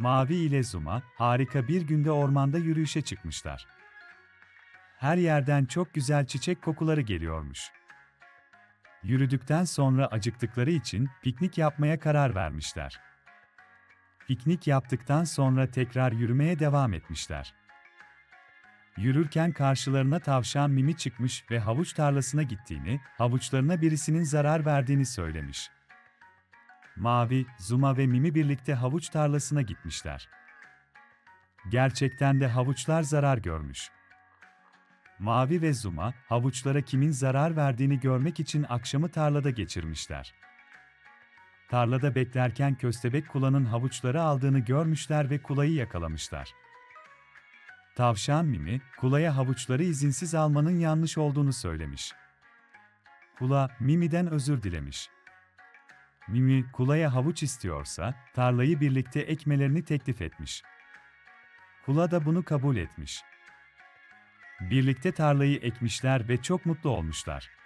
Mavi ile Zuma, harika bir günde ormanda yürüyüşe çıkmışlar. Her yerden çok güzel çiçek kokuları geliyormuş. Yürüdükten sonra acıktıkları için piknik yapmaya karar vermişler. Piknik yaptıktan sonra tekrar yürümeye devam etmişler. Yürürken karşılarına tavşan Mimi çıkmış ve havuç tarlasına gittiğini, havuçlarına birisinin zarar verdiğini söylemiş. Mavi, Zuma ve Mimi birlikte havuç tarlasına gitmişler. Gerçekten de havuçlar zarar görmüş. Mavi ve Zuma, havuçlara kimin zarar verdiğini görmek için akşamı tarlada geçirmişler. Tarlada beklerken köstebek kulanın havuçları aldığını görmüşler ve kulayı yakalamışlar. Tavşan Mimi, kulaya havuçları izinsiz almanın yanlış olduğunu söylemiş. Kula, Mimi'den özür dilemiş. Mimi, kulaya havuç istiyorsa, tarlayı birlikte ekmelerini teklif etmiş. Kula da bunu kabul etmiş. Birlikte tarlayı ekmişler ve çok mutlu olmuşlar.